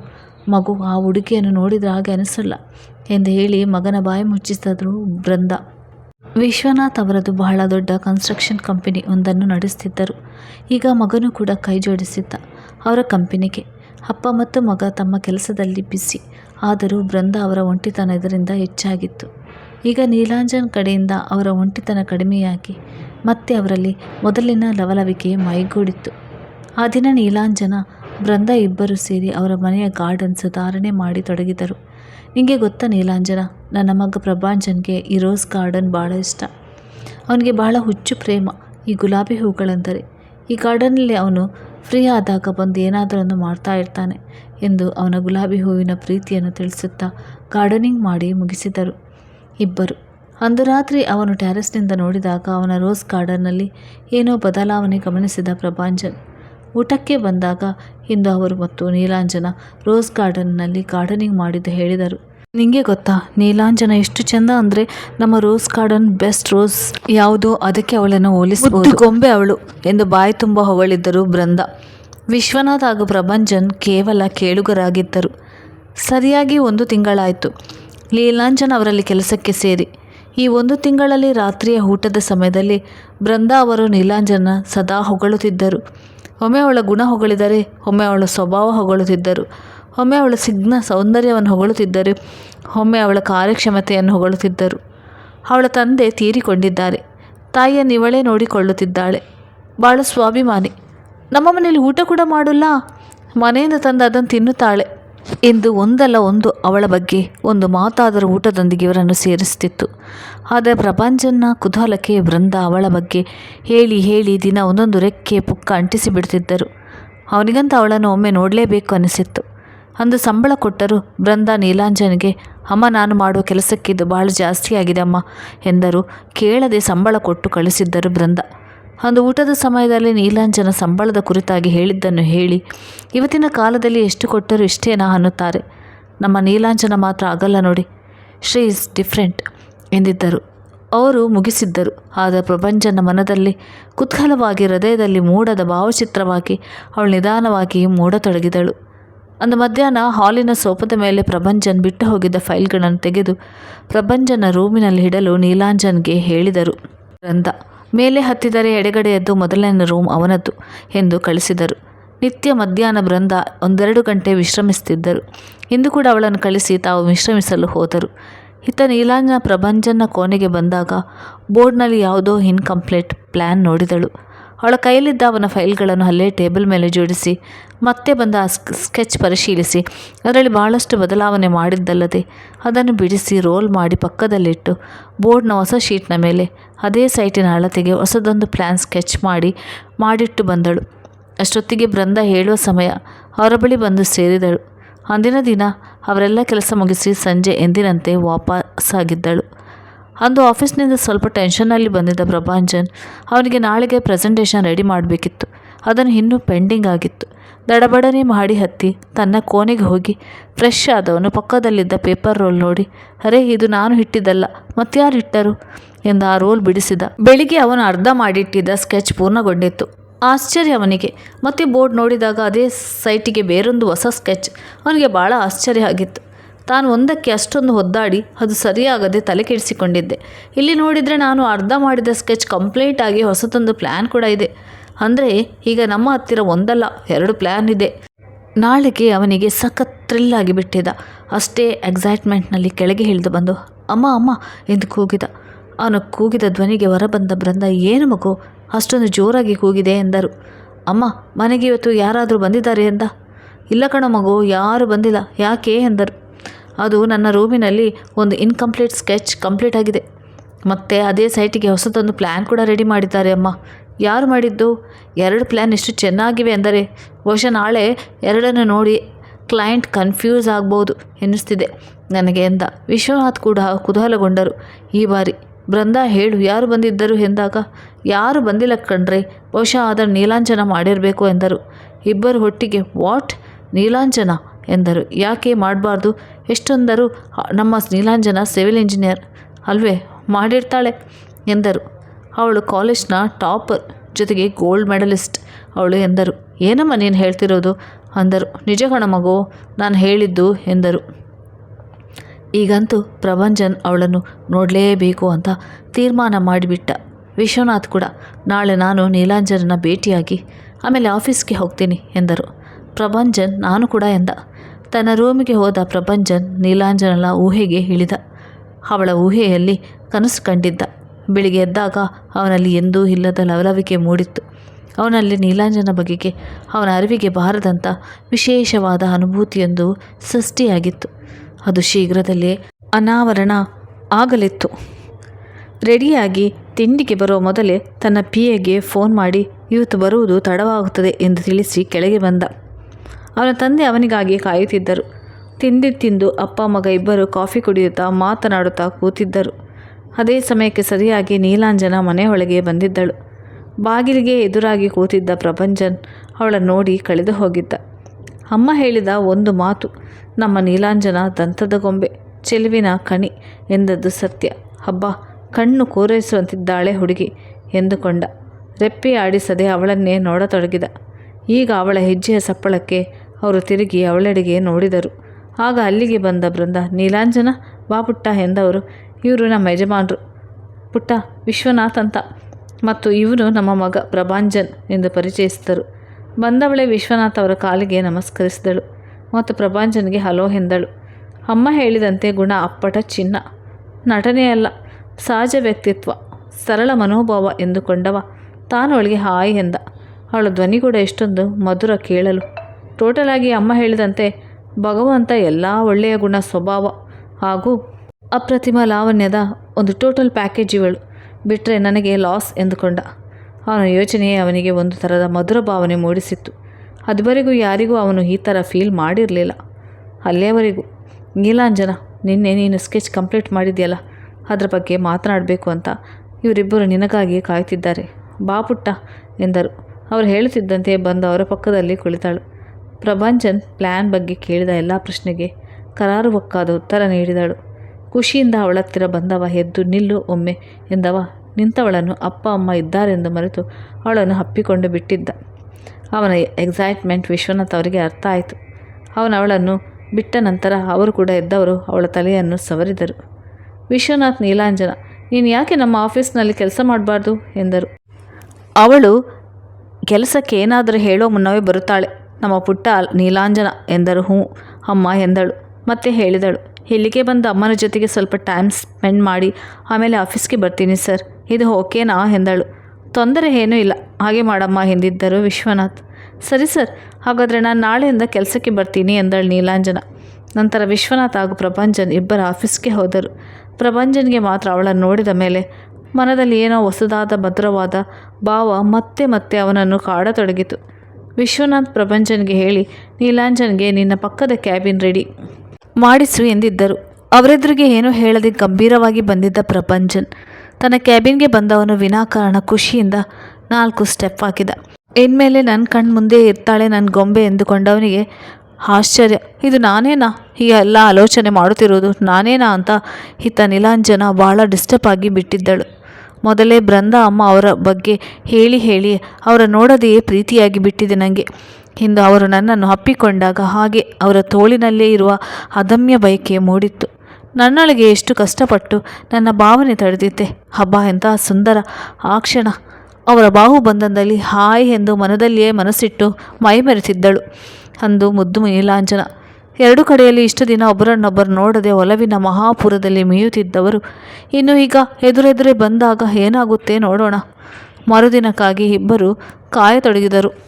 ಮಗು ಆ ಹುಡುಗಿಯನ್ನು ನೋಡಿದರೆ ಹಾಗೆ ಅನಿಸಲ್ಲ ಎಂದು ಹೇಳಿ ಮಗನ ಬಾಯಿ ಮುಚ್ಚಿಸಿದ್ರು ಬೃಂದ ವಿಶ್ವನಾಥ್ ಅವರದು ಬಹಳ ದೊಡ್ಡ ಕನ್ಸ್ಟ್ರಕ್ಷನ್ ಕಂಪನಿ ಒಂದನ್ನು ನಡೆಸ್ತಿದ್ದರು. ಈಗ ಮಗನೂ ಕೂಡ ಕೈ ಜೋಡಿಸಿದ್ದ ಅವರ ಕಂಪನಿಗೆ. ಅಪ್ಪ ಮತ್ತು ಮಗ ತಮ್ಮ ಕೆಲಸದಲ್ಲಿ ಬಿಸಿ ಆದರೂ ಬೃಂದ ಅವರ ಒಂಟಿತನ ಇದರಿಂದ ಹೆಚ್ಚಾಗಿತ್ತು. ಈಗ ನೀಲಾಂಜನ್ ಕಡೆಯಿಂದ ಅವರ ಒಂಟಿತನ ಕಡಿಮೆಯಾಗಿ ಮತ್ತೆ ಅವರಲ್ಲಿ ಮೊದಲಿನ ಲವಲವಿಕೆ ಮೈಗೂಡಿತ್ತು. ಆ ದಿನ ನೀಲಾಂಜನ ಬೃಂದ ಇಬ್ಬರು ಸೇರಿ ಅವರ ಮನೆಯ ಗಾರ್ಡನ್ ಸುಧಾರಣೆ ಮಾಡಿ ತೊಡಗಿದರು. ನಿಮಗೆ ಗೊತ್ತಾ ನೀಲಾಂಜನ? ನನ್ನ ಮಗ ಪ್ರಭಾಂಜನ್ಗೆ ಈ ರೋಸ್ ಗಾರ್ಡನ್ ಭಾಳ ಇಷ್ಟ. ಅವನಿಗೆ ಬಹಳ ಹುಚ್ಚು ಪ್ರೇಮ, ಈ ಗುಲಾಬಿ ಹೂಗಳೆಂದರೆ. ಈ ಗಾರ್ಡನಲ್ಲಿ ಅವನು ಫ್ರೀ ಆದಾಗ ಬಂದು ಏನಾದರೂ ಮಾಡ್ತಾ ಇರ್ತಾನೆ ಎಂದು ಅವನ ಗುಲಾಬಿ ಹೂವಿನ ಪ್ರೀತಿಯನ್ನು ತಿಳಿಸುತ್ತಾ ಗಾರ್ಡನಿಂಗ್ ಮಾಡಿ ಮುಗಿಸಿದರು. ಇಬ್ಬರು. ಅಂದು ರಾತ್ರಿ ಅವನು ಟ್ಯಾರೆಸ್ನಿಂದ ನೋಡಿದಾಗ ಅವನ ರೋಸ್ ಗಾರ್ಡನ್ನಲ್ಲಿ ಏನೋ ಬದಲಾವಣೆ ಗಮನಿಸಿದ ಪ್ರಭಾಂಜನ್. ಊಟಕ್ಕೆ ಬಂದಾಗ ಇಂದು ಅವರು ಮತ್ತು ನೀಲಾಂಜನ ರೋಸ್ ಗಾರ್ಡನ್ನಲ್ಲಿ ಗಾರ್ಡನಿಂಗ್ ಮಾಡಿದ್ದು ಹೇಳಿದರು. ನಿಮಗೆ ಗೊತ್ತಾ, ನೀಲಾಂಜನ ಎಷ್ಟು ಚೆಂದ ಅಂದರೆ ನಮ್ಮ ರೋಸ್ ಗಾರ್ಡನ್ ಬೆಸ್ಟ್ ರೋಸ್ ಯಾವುದು ಅದಕ್ಕೆ ಅವಳನ್ನು ಹೋಲಿಸಬಹುದು ಗೊಂಬೆ ಅವಳು ಎಂದು ಬಾಯಿ ತುಂಬ ಹೊಗಳಿದ್ದರು ಬೃಂದ ವಿಶ್ವನಾಥ್ ಹಾಗೂ ಪ್ರಭಂಜನ್ ಕೇವಲ ಕೇಳುಗರಾಗಿದ್ದರು. ಸರಿಯಾಗಿ ಒಂದು ತಿಂಗಳಾಯಿತು. ಲೀಲಾಂಜನ್ ಅವರಲ್ಲಿ ಕೆಲಸಕ್ಕೆ ಸೇರಿ. ಈ ಒಂದು ತಿಂಗಳಲ್ಲಿ ರಾತ್ರಿಯ ಊಟದ ಸಮಯದಲ್ಲಿ ಬೃಂದ ಅವರು ನೀಲಾಂಜನ ಸದಾ ಹೊಗಳುತ್ತಿದ್ದರು. ಒಮ್ಮೆ ಅವಳ ಗುಣ ಹೊಗಳಿದರೆ, ಒಮ್ಮೆ ಅವಳ ಸ್ವಭಾವ ಹೊಗಳುತ್ತಿದ್ದರು. ಒಮ್ಮೆ ಅವಳ ಸಿಗ್ನ ಸೌಂದರ್ಯವನ್ನು ಹೊಗಳುತ್ತಿದ್ದರು. ಒಮ್ಮೆ ಅವಳ ಕಾರ್ಯಕ್ಷಮತೆಯನ್ನು ಹೊಗಳುತ್ತಿದ್ದರು. ಅವಳ ತಂದೆ ತೀರಿಕೊಂಡಿದ್ದಾರೆ. ತಾಯಿಯನ್ನು ಇವಳೇ ನೋಡಿಕೊಳ್ಳುತ್ತಿದ್ದಾಳೆ. ಭಾಳ ಸ್ವಾಭಿಮಾನಿ, ನಮ್ಮ ಮನೆಯಲ್ಲಿ ಊಟ ಕೂಡ ಮಾಡಲ್ಲ? ಮನೆಯಿಂದ ತಂದು ಅದನ್ನು ತಿನ್ನುತ್ತಾಳೆ. ಎಂದು ಒಂದಲ್ಲ ಒಂದು ಅವಳ ಬಗ್ಗೆ ಒಂದು ಮಾತಾದರೂ ಊಟದೊಂದಿಗೆ ಇವರನ್ನು ಸೇರಿಸ್ತಿತ್ತು. ಆದರೆ ಪ್ರಪಂಚನ ಕುತೂಹಲಕ್ಕೆ ಬೃಂದ ಅವಳ ಬಗ್ಗೆ ಹೇಳಿ ಹೇಳಿ ದಿನ ಒಂದೊಂದು ರೆಕ್ಕೆ ಪುಕ್ಕ ಅಂಟಿಸಿ ಬಿಡ್ತಿದ್ದರು. ಅವನಿಗಂತ ಅವಳನ್ನು ಒಮ್ಮೆ ನೋಡಲೇಬೇಕು ಅನಿಸಿತ್ತು. ಅಂದು ಸಂಬಳ ಕೊಟ್ಟರು ಬೃಂದ ನೀಲಾಂಜನಿಗೆ, ಅಮ್ಮ, ನಾನು ಮಾಡುವ ಕೆಲಸಕ್ಕಿದ್ದು ಭಾಳ ಜಾಸ್ತಿಯಾಗಿದೆ ಅಮ್ಮ ಎಂದರು. ಕೇಳದೆ ಸಂಬಳ ಕೊಟ್ಟು ಕಳಿಸಿದ್ದರು ಬೃಂದ ಅಂದು ಊಟದ ಸಮಯದಲ್ಲಿ ನೀಲಾಂಜನ ಸಂಬಳದ ಕುರಿತಾಗಿ ಹೇಳಿದ್ದನ್ನು ಹೇಳಿ, ಇವತ್ತಿನ ಕಾಲದಲ್ಲಿ ಎಷ್ಟು ಕೊಟ್ಟರೂ ಇಷ್ಟೇನಾ ಅನ್ನುತ್ತಾರೆ. ನಮ್ಮ ನೀಲಾಂಜನ ಮಾತ್ರ ಆಗಲ್ಲ ನೋಡಿ, ಶ್ರೀ ಇಸ್ ಡಿಫ್ರೆಂಟ್ ಎಂದಿದ್ದರು. ಅವರು ಮುಗಿಸಿದ್ದರು, ಆದ ಪ್ರಪಂಚನ ಮನದಲ್ಲಿ ಕುತೂಹಲವಾಗಿ ಹೃದಯದಲ್ಲಿ ಮೂಡದ ಭಾವಚಿತ್ರವಾಗಿ ಅವಳು ನಿಧಾನವಾಗಿ ಮೂಡತೊಡಗಿದಳು. ಅಂದು ಮಧ್ಯಾಹ್ನ ಹಾಲಿನ ಸೋಪದ ಮೇಲೆ ಪ್ರಭಂಜನ್ ಬಿಟ್ಟು ಹೋಗಿದ್ದ ಫೈಲ್ಗಳನ್ನು ತೆಗೆದು ಪ್ರಭಂಜನ ರೂಮಿನಲ್ಲಿ ಇಡಲು ನೀಲಾಂಜನ್ಗೆ ಹೇಳಿದರು. ವೃಂದ ಮೇಲೆ ಹತ್ತಿದರೆ ಎಡೆಗಡೆಯದ್ದು ಮೊದಲನೇ ರೂಮ್ ಅವನದ್ದು ಎಂದು ಕಳಿಸಿದರು. ನಿತ್ಯ ಮಧ್ಯಾಹ್ನ ಬೃಂದ ಒಂದೆರಡು ಗಂಟೆ ವಿಶ್ರಮಿಸುತ್ತಿದ್ದರು. ಇಂದು ಕೂಡ ಅವಳನ್ನು ಕಳಿಸಿ ತಾವು ವಿಶ್ರಮಿಸಲು ಹೋದರು. ಇತ್ತ ನೀಲಾಂಜನ ಪ್ರಭಂಜನ ಕೋಣೆಗೆ ಬಂದಾಗ ಬೋರ್ಡ್ನಲ್ಲಿ ಯಾವುದೋ ಇನ್ಕಂಪ್ಲೀಟ್ ಪ್ಲ್ಯಾನ್ ನೋಡಿದಳು. ಅವಳ ಕೈಯಲ್ಲಿದ್ದ ಅವನ ಫೈಲ್ಗಳನ್ನು ಅಲ್ಲೇ ಟೇಬಲ್ ಮೇಲೆ ಜೋಡಿಸಿ, ಮತ್ತೆ ಬಂದ ಆ ಸ್ಕೆಚ್ ಪರಿಶೀಲಿಸಿ. ಅದರಲ್ಲಿ ಭಾಳಷ್ಟು ಬದಲಾವಣೆ ಮಾಡಿದ್ದಲ್ಲದೆ, ಅದನ್ನು ಬಿಡಿಸಿ ರೋಲ್ ಮಾಡಿ ಪಕ್ಕದಲ್ಲಿಟ್ಟು ಬೋರ್ಡ್ನ ಹೊಸ ಶೀಟ್ನ ಮೇಲೆ ಅದೇ ಸೈಟಿನ ಅಳತೆಗೆ ಹೊಸದೊಂದು ಪ್ಲ್ಯಾನ್ ಸ್ಕೆಚ್ ಮಾಡಿ, ಮಾಡಿಟ್ಟು ಬಂದಳು. ಅಷ್ಟೊತ್ತಿಗೆ ಬೃಂದ ಹೇಳುವ ಸಮಯ ಅವರ ಬಳಿ ಬಂದು ಸೇರಿದಳು. ಅಂದಿನ ದಿನ ಅವರೆಲ್ಲ ಕೆಲಸ ಮುಗಿಸಿ ಸಂಜೆ ಎಂದಿನಂತೆ ವಾಪಸ್ಸಾಗಿದ್ದಳು ಅಂದು ಆಫೀಸ್ನಿಂದ ಸ್ವಲ್ಪ ಟೆನ್ಷನ್ನಲ್ಲಿ ಬಂದಿದ್ದ ಪ್ರಭಾಂಜನ್ ಅವನಿಗೆ ನಾಳೆಗೆ ಪ್ರೆಸೆಂಟೇಷನ್ ರೆಡಿ ಮಾಡಬೇಕಿತ್ತು. ಅದನ್ನು ಇನ್ನೂ ಪೆಂಡಿಂಗ್ ಆಗಿತ್ತು. ದಡಬಡನೆ ಮಾಡಿ ಹತ್ತಿ ತನ್ನ ಕೋಣೆಗೆ ಹೋಗಿ ಫ್ರೆಶ್ ಆದವನು ಪಕ್ಕದಲ್ಲಿದ್ದ ಪೇಪರ್ ರೋಲ್ ನೋಡಿ, ಅರೆ, ಇದು ನಾನು ಇಟ್ಟಿದ್ದಲ್ಲ ಮತ್ಯಾರು ಇಟ್ಟರು? ಎಂದು ಆ ರೋಲ್ ಬಿಡಿಸಿದ. ಬೆಳಿಗ್ಗೆ ಅವನು ಅರ್ಧ ಮಾಡಿಟ್ಟಿದ್ದ ಸ್ಕೆಚ್ ಪೂರ್ಣಗೊಂಡಿತ್ತು. ಆಶ್ಚರ್ಯ ಅವನಿಗೆ. ಮತ್ತೆ ಬೋರ್ಡ್ ನೋಡಿದಾಗ ಅದೇ ಸೈಟಿಗೆ ಬೇರೊಂದು ಹೊಸ ಸ್ಕೆಚ್ ಅವನಿಗೆ ಭಾಳ ಆಶ್ಚರ್ಯ ಆಗಿತ್ತು. ತಾನು ಒಂದಕ್ಕೆ ಅಷ್ಟೊಂದು ಒದ್ದಾಡಿ ಅದು ಸರಿಯಾಗದೆ ತಲೆ ಕೆಡಿಸಿಕೊಂಡಿದ್ದೆ. ಇಲ್ಲಿ ನೋಡಿದರೆ ನಾನು ಅರ್ಧ ಮಾಡಿದ ಸ್ಕೆಚ್ ಕಂಪ್ಲೀಟ್ ಆಗಿ ಹೊಸದೊಂದು ಪ್ಲ್ಯಾನ್ ಕೂಡ ಇದೆ. ಅಂದರೆ ಈಗ ನಮ್ಮ ಹತ್ತಿರ ಒಂದಲ್ಲ, ಎರಡು ಪ್ಲ್ಯಾನ್ ಇದೆ. ನಾಳೆಗೆ ಅವನಿಗೆ ಸಖತ್ ಥ್ರಿಲ್ ಆಗಿಬಿಟ್ಟಿದ ಅಷ್ಟೇ ಎಕ್ಸೈಟ್ಮೆಂಟ್ನಲ್ಲಿ ಕೆಳಗೆ ಇಳಿದು ಬಂದು, ಅಮ್ಮ ಅಮ್ಮ, ಎಂದು ಕೂಗಿದ. ಅವನು ಕೂಗಿದ ಧ್ವನಿಗೆ ಹೊರಬಂದ ಬೃಂದ, ಏನು ಮಗು, ಅಷ್ಟೊಂದು ಜೋರಾಗಿ ಕೂಗಿದೆ, ಎಂದರು. ಅಮ್ಮ, ಮನೆಗೆ ಇವತ್ತು ಯಾರಾದರೂ ಬಂದಿದ್ದಾರೆ ಎಂದ ಇಲ್ಲ ಕಣ ಮಗು, ಯಾರು ಬಂದಿಲ್ಲ, ಯಾಕೆ? ಎಂದರು. ಅದು ನನ್ನ ರೂಮಿನಲ್ಲಿ ಒಂದು ಇನ್ಕಂಪ್ಲೀಟ್ ಸ್ಕೆಚ್ ಕಂಪ್ಲೀಟ್ ಆಗಿದೆ. ಮತ್ತು ಅದೇ ಸೈಟಿಗೆ ಹೊಸದೊಂದು ಪ್ಲ್ಯಾನ್ ಕೂಡ ರೆಡಿ ಮಾಡಿದ್ದಾರೆ ಅಮ್ಮ. ಯಾರು ಮಾಡಿದ್ದು? ಎರಡು ಪ್ಲ್ಯಾನ್ ಎಷ್ಟು ಚೆನ್ನಾಗಿವೆ ಅಂದರೆ ಬಹುಶಃ ನಾಳೆ ಎರಡನ್ನು ನೋಡಿ ಕ್ಲೈಂಟ್ ಕನ್ಫ್ಯೂಸ್ ಆಗ್ಬೋದು ಎನ್ನಿಸ್ತಿದೆ ನನಗೆ ಎಂದ. ವಿಶ್ವನಾಥ್ ಕೂಡ ಕುತೂಹಲಗೊಂಡರು. ಈ ಬಾರಿ. ಬೃಂದ ಹೇಳು, ಯಾರು ಬಂದಿದ್ದರು ಎಂದಾಗ? ಯಾರು ಬಂದಿಲ್ಲ ಕಂಡ್ರೆ ಬಹುಶಃ ಅದನ್ನು ನೀಲಾಂಜನ ಮಾಡಿರಬೇಕು ಎಂದರು. ಇಬ್ಬರು ಒಟ್ಟಿಗೆ ವಾಟ್ ನೀಲಾಂಜನ? ಎಂದರು. ಯಾಕೆ ಮಾಡಬಾರ್ದು? ಎಷ್ಟೊಂದರು ನಮ್ಮ ನೀಲಾಂಜನ ಸಿವಿಲ್ ಇಂಜಿನಿಯರ್ ಅಲ್ವೇ? ಮಾಡಿರ್ತಾಳೆ ಎಂದರು. ಅವಳು ಕಾಲೇಜ್ನ ಟಾಪರ್ ಜೊತೆಗೆ ಗೋಲ್ಡ್ ಮೆಡಲಿಸ್ಟ್ ಅವಳು ಎಂದರು. ಏನಮ್ಮ ನೀನು ಹೇಳ್ತಿರೋದು? ಅಂದರು. ನಿಜ ಮಗು ನಾನು ಹೇಳಿದ್ದು ಎಂದರು. ಈಗಂತೂ ಪ್ರಭಂಜನ್ ಅವಳನ್ನು ನೋಡಲೇಬೇಕು ಅಂತ ತೀರ್ಮಾನ ಮಾಡಿಬಿಟ್ಟ. ವಿಶ್ವನಾಥ್ ಕೂಡ, ನಾಳೆ ನಾನು ನೀಲಾಂಜನನ ಭೇಟಿಯಾಗಿ ಆಮೇಲೆ ಆಫೀಸ್ಗೆ ಹೋಗ್ತೀನಿ ಎಂದರು. ಪ್ರಭಂಜನ್, ನಾನು ಕೂಡ ಎಂದ. ತನ್ನ ರೂಮಿಗೆ ಹೋದ ಪ್ರಭಂಜನ್ ನೀಲಾಂಜನನ ಊಹೆಗೆ ಇಳಿದ. ಅವಳ ಊಹೆಯಲ್ಲಿ ಕನಸು ಕಂಡಿದ್ದ. ಬೆಳಿಗ್ಗೆ ಎದ್ದಾಗ ಅವನಲ್ಲಿ ಎಂದೂ ಇಲ್ಲದ ಲವಲವಿಕೆ ಮೂಡಿತ್ತು. ಅವನಲ್ಲಿ ನೀಲಾಂಜನ ಬಗೆಗೆ, ಅವನ ಅರಿವಿಗೆ ಬಾರದಂಥ ವಿಶೇಷವಾದ ಅನುಭೂತಿಯೊಂದು ಸೃಷ್ಟಿಯಾಗಿತ್ತು. ಅದು ಶೀಘ್ರದಲ್ಲೇ ಅನಾವರಣ ಆಗಲಿತ್ತು. ರೆಡಿಯಾಗಿ ತಿಂಡಿಗೆ ಬರೋ ಮೊದಲೇ ತನ್ನ ಪಿ ಫೋನ್ ಮಾಡಿ, ಇವತ್ತು ಬರುವುದು ತಡವಾಗುತ್ತದೆ ಎಂದು ತಿಳಿಸಿ ಕೆಳಗೆ ಬಂದ. ಅವನ ತಂದೆ ಅವನಿಗಾಗಿ ಕಾಯುತ್ತಿದ್ದರು. ತಿಂಡಿ ತಿಂದು ಅಪ್ಪ ಮಗ ಇಬ್ಬರು ಕಾಫಿ ಕುಡಿಯುತ್ತಾ ಮಾತನಾಡುತ್ತಾ ಕೂತಿದ್ದರು. ಅದೇ ಸಮಯಕ್ಕೆ ಸರಿಯಾಗಿ ನೀಲಾಂಜನ ಮನೆಯೊಳಗೆ ಬಂದಿದ್ದಳು. ಬಾಗಿಲಿಗೆ ಎದುರಾಗಿ ಕೂತಿದ್ದ ಪ್ರಭಂಜನ್ ಅವಳ ನೋಡಿ ಕಳೆದು ಹೋಗಿದ್ದ. ಅಮ್ಮ ಹೇಳಿದ ಒಂದು ಮಾತು, ನಮ್ಮ ನೀಲಾಂಜನ ದಂತದ ಗೊಂಬೆ, ಚೆಲುವಿನ ಕಣಿ ಎಂದದ್ದು ಸತ್ಯ. ಹಬ್ಬ ಕಣ್ಣು ಕೋರೈಸುವಂತಿದ್ದಾಳೆ ಹುಡುಗಿ ಎಂದುಕೊಂಡ. ರೆಪ್ಪೆ ಆಡಿಸದೆ ಅವಳನ್ನೇ ನೋಡತೊಡಗಿದ. ಈಗ ಅವಳ ಹೆಜ್ಜೆಯ ಸಪ್ಪಳಕ್ಕೆ ಅವರು ತಿರುಗಿ ಅವಳೆಡೆಗೆ ನೋಡಿದರು. ಆಗ ಅಲ್ಲಿಗೆ ಬಂದ ಬೃಂದ, ನೀಲಾಂಜನ, ಬಾ ಪುಟ್ಟ ಎಂದವರು. ಇವರು ನಮ್ಮ ಯಜಮಾನರು. ಪುಟ್ಟ, ವಿಶ್ವನಾಥ್ ಅಂತ. ಮತ್ತು ಇವನು ನಮ್ಮ ಮಗ ಪ್ರಭಾಂಜನ್ ಎಂದು ಪರಿಚಯಿಸಿದರು. ಬಂದವಳೆ ವಿಶ್ವನಾಥ್ ಅವರ ಕಾಲಿಗೆ ನಮಸ್ಕರಿಸಿದಳು ಮತ್ತು ಪ್ರಭಾಂಜನ್ಗೆ ಹಲೋ ಎಂದಳು. ಅಮ್ಮ ಹೇಳಿದಂತೆ ಗುಣ ಅಪ್ಪಟ ಚಿನ್ನ. ನಟನೆಯಲ್ಲ, ಸಹಜ ವ್ಯಕ್ತಿತ್ವ, ಸರಳ ಮನೋಭಾವ ಎಂದುಕೊಂಡವ. ತಾನು ಅವಳಿಗೆ ಹಾಯ್ ಎಂದ. ಅವಳ ಧ್ವನಿ ಕೂಡ ಎಷ್ಟೊಂದು ಮಧುರ ಕೇಳಲು. ಟೋಟಲ್ ಆಗಿ ಅಮ್ಮ ಹೇಳಿದಂತೆ, ಭಗವಂತ ಎಲ್ಲ ಒಳ್ಳೆಯ ಗುಣ, ಸ್ವಭಾವ ಹಾಗೂ ಅಪ್ರತಿಮ ಲಾವಣ್ಯದ ಒಂದು ಟೋಟಲ್ ಪ್ಯಾಕೇಜ್ ಇವಳು. ಬಿಟ್ಟರೆ ನನಗೆ ಲಾಸ್ ಎಂದುಕೊಂಡ. ಅವನ ಯೋಚನೆಯೇ ಅವನಿಗೆ ಒಂದು ಥರದ ಮಧುರ ಭಾವನೆ ಮೂಡಿಸಿತ್ತು. ಅದುವರೆಗೂ ಯಾರಿಗೂ ಅವನು ಈ ಥರ ಫೀಲ್ ಮಾಡಿರಲಿಲ್ಲ. ಅಲ್ಲಿಯವರೆಗೂ, ನೀಲಾಂಜನ, ನಿನ್ನೆ ನೀನು ಸ್ಕೆಚ್ ಕಂಪ್ಲೀಟ್ ಮಾಡಿದೆಯಲ್ಲ? ಅದರ ಬಗ್ಗೆ ಮಾತನಾಡಬೇಕು ಅಂತ ಇವರಿಬ್ಬರು ನಿನಗಾಗಿ ಕಾಯ್ತಿದ್ದಾರೆ. ಬಾ ಪುಟ್ಟ ಎಂದರು. ಅವರು ಹೇಳುತ್ತಿದ್ದಂತೆ ಬಂದು ಅವರ ಪಕ್ಕದಲ್ಲಿ ಕುಳಿತಾಳು. ಪ್ರಭಂಜನ್ ಪ್ಲ್ಯಾನ್ ಬಗ್ಗೆ ಕೇಳಿದ ಎಲ್ಲ ಪ್ರಶ್ನೆಗೆ ಕರಾರುವಕ್ಕಾದ ಉತ್ತರ ನೀಡಿದಳು. ಖುಷಿಯಿಂದ ಅವಳತ್ತಿರ ಬಂದವ ಎದ್ದು ನಿಲ್ಲು ಒಮ್ಮೆ ಎಂದವ. ನಿಂತವಳನ್ನು ಅಪ್ಪ, ಅಮ್ಮ ಇದ್ದಾರೆಂದು ಮರೆತು ಅವಳನ್ನು ಹಪ್ಪಿಕೊಂಡು ಬಿಟ್ಟಿದ್ದ. ಅವನ ಎಕ್ಸೈಟ್ಮೆಂಟ್ ವಿಶ್ವನಾಥ್ ಅವರಿಗೆ ಅರ್ಥ ಆಯಿತು. ಅವನು ಅವಳನ್ನು ಬಿಟ್ಟ ನಂತರ ಅವರು ಕೂಡ ಎದ್ದವರು ಅವಳ ತಲೆಯನ್ನು ಸವರಿದರು. ವಿಶ್ವನಾಥ್, ನೀಲಾಂಜನ, ನೀನು ಯಾಕೆ ನಮ್ಮ ಆಫೀಸ್ನಲ್ಲಿ ಕೆಲಸ ಮಾಡಬಾರ್ದು? ಎಂದರು. ಅವಳು ಕೆಲಸಕ್ಕೆ ಏನಾದರೂ ಹೇಳೋ ಮುನ್ನವೇ ಬರುತ್ತಾಳೆ. ನಮ್ಮ ಪುಟ್ಟ ನೀಲಾಂಜನ ಎಂದರು. ಹ್ಞೂ, ಅಮ್ಮ ಎಂದಳು. ಮತ್ತೆ ಹೇಳಿದಳು. ಇಲ್ಲಿಗೆ ಬಂದು ಅಮ್ಮನ ಜೊತೆಗೆ ಸ್ವಲ್ಪ ಟೈಮ್ ಸ್ಪೆಂಡ್ ಮಾಡಿ ಆಮೇಲೆ ಆಫೀಸ್ಗೆ ಬರ್ತೀನಿ ಸರ್ ಇದು ಓಕೆನಾ ಎಂದಳು. ತೊಂದರೆ ಏನೂ ಇಲ್ಲ. ಹಾಗೆ ಮಾಡಮ್ಮ ಎಂದಿದ್ದರು ವಿಶ್ವನಾಥ್. ಸರಿ ಸರ್ ಹಾಗಾದರೆ ನಾನು ನಾಳೆಯಿಂದ ಕೆಲಸಕ್ಕೆ ಬರ್ತೀನಿ ಎಂದಳು ನೀಲಾಂಜನ. ನಂತರ ವಿಶ್ವನಾಥ್ ಹಾಗೂ ಪ್ರಭಂಜನ್ ಇಬ್ಬರ ಆಫೀಸ್ಗೆ ಹೋದರು. ಪ್ರಭಂಜನ್ಗೆ ಮಾತ್ರ ಅವಳನ್ನು ನೋಡಿದ ಮೇಲೆ ಮನದಲ್ಲಿ ಏನೋ ಹೊಸದಾದ ಭದ್ರವಾದ ಭಾವ ಮತ್ತೆ ಮತ್ತೆ ಅವನನ್ನು ಕಾಡತೊಡಗಿತು. ವಿಶ್ವನಾಥ್ ಪ್ರಪಂಚನ್ಗೆ ಹೇಳಿ, ನೀಲಾಂಜನ್ಗೆ ನಿನ್ನ ಪಕ್ಕದ ಕ್ಯಾಬಿನ್ ರೆಡಿ. ಮಾಡಿಸು ಎಂದಿದ್ದರು. ಅವರೆದುರಿಗೆ ಏನೂ ಹೇಳದೆ ಗಂಭೀರವಾಗಿ ಬಂದಿದ್ದ ಪ್ರಪಂಚನ್ ತನ್ನ ಕ್ಯಾಬಿನ್ಗೆ ಬಂದವನು ವಿನಾಕಾರಣ ಖುಷಿಯಿಂದ ನಾಲ್ಕು ಸ್ಟೆಪ್ ಹಾಕಿದ. ಇನ್ಮೇಲೆ ನನ್ನ ಕಣ್ಣು ಮುಂದೆ ಇರ್ತಾಳೆ ನನ್ನ ಗೊಂಬೆ ಎಂದುಕೊಂಡವನಿಗೆ ಆಶ್ಚರ್ಯ. ಇದು ನಾನೇನಾ? ಈ ಎಲ್ಲ ಆಲೋಚನೆ ಮಾಡುತ್ತಿರುವುದು ನಾನೇನಾ ಅಂತ ಈತ ನೀಲಾಂಜನ ಭಾಳ ಡಿಸ್ಟರ್ಬ್ ಆಗಿ ಬಿಟ್ಟಿದ್ದಳು. ಮೊದಲೇ ಬೃಂದ ಅಮ್ಮ ಅವರ ಬಗ್ಗೆ ಹೇಳಿ ಹೇಳಿ ಅವರ ನೋಡದೆಯೇ ಪ್ರೀತಿಯಾಗಿ ಬಿಟ್ಟಿದೆ ನನಗೆ ಇಂದು ಅವರು ನನ್ನನ್ನು ಅಪ್ಪಿಕೊಂಡಾಗ ಹಾಗೆ ಅವರ ತೋಳಿನಲ್ಲೇ ಇರುವ ಅದಮ್ಯ ಬಯಕೆ ಮೂಡಿತ್ತು. ನನ್ನೊಳಗೆ ಎಷ್ಟು ಕಷ್ಟಪಟ್ಟು ನನ್ನ ಭಾವನೆ ತಡೆದಿದ್ದೆ ಹಬ್ಬ ಎಂತಹ ಸುಂದರ. ಆ ಕ್ಷಣ ಅವರ ಬಾಹುಬಂಧನದಲ್ಲಿ ಹಾಯ್ ಎಂದು ಮನದಲ್ಲಿಯೇ ಮನಸ್ಸಿಟ್ಟು ಮೈಮರೆತಿದ್ದಳು. ಅಂದು ಮುದ್ದು ನೀಲಾಂಜನ ಎರಡು ಕಡೆಯಲ್ಲಿ ಇಷ್ಟು ದಿನ ಒಬ್ಬರನ್ನೊಬ್ಬರು ನೋಡದೆ ಒಲವಿನ ಮಹಾಪುರದಲ್ಲಿ ಮೇಯುತ್ತಿದ್ದವರು. ಇನ್ನು ಈಗ ಎದುರೆದುರೆ ಬಂದಾಗ ಏನಾಗುತ್ತೆ ನೋಡೋಣ. ಮರುದಿನಕ್ಕಾಗಿ ಇಬ್ಬರು ಕಾಯತೊಡಗಿದರು.